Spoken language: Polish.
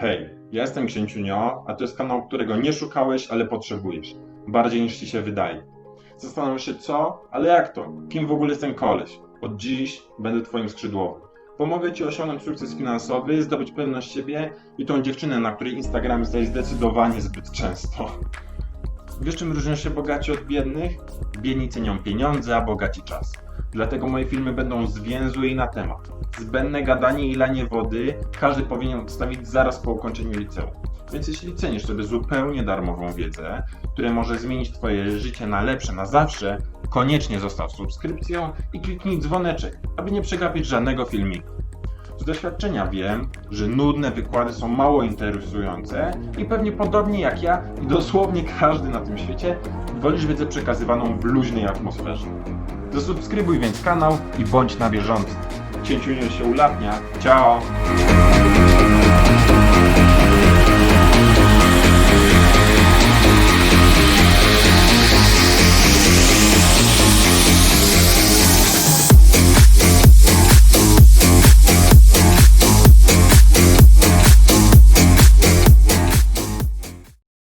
Hej, ja jestem Księciunio, a to jest kanał, którego nie szukałeś, ale potrzebujesz. Bardziej niż ci się wydaje. Zastanawiasz się co? Ale jak to? Kim w ogóle jest ten koleś? Od dziś będę twoim skrzydłowym. Pomogę ci osiągnąć sukces finansowy, zdobyć pewność siebie i tą dziewczynę, na której Instagram staje zdecydowanie zbyt często. Wiesz czym różnią się bogaci od biednych? Biedni cenią pieniądze, a bogaci czas. Dlatego moje filmy będą zwięzłe i na temat. Zbędne gadanie i lanie wody każdy powinien odstawić zaraz po ukończeniu liceum. Więc jeśli cenisz sobie zupełnie darmową wiedzę, która może zmienić Twoje życie na lepsze na zawsze, koniecznie zostaw subskrypcją i kliknij dzwoneczek, aby nie przegapić żadnego filmiku. Z doświadczenia wiem, że nudne wykłady są mało interesujące i pewnie podobnie jak ja i dosłownie każdy na tym świecie, wolisz wiedzę przekazywaną w luźnej atmosferze. Zasubskrybuj więc kanał i bądź na bieżąco. Cięciunio się ulatnia. Ciao!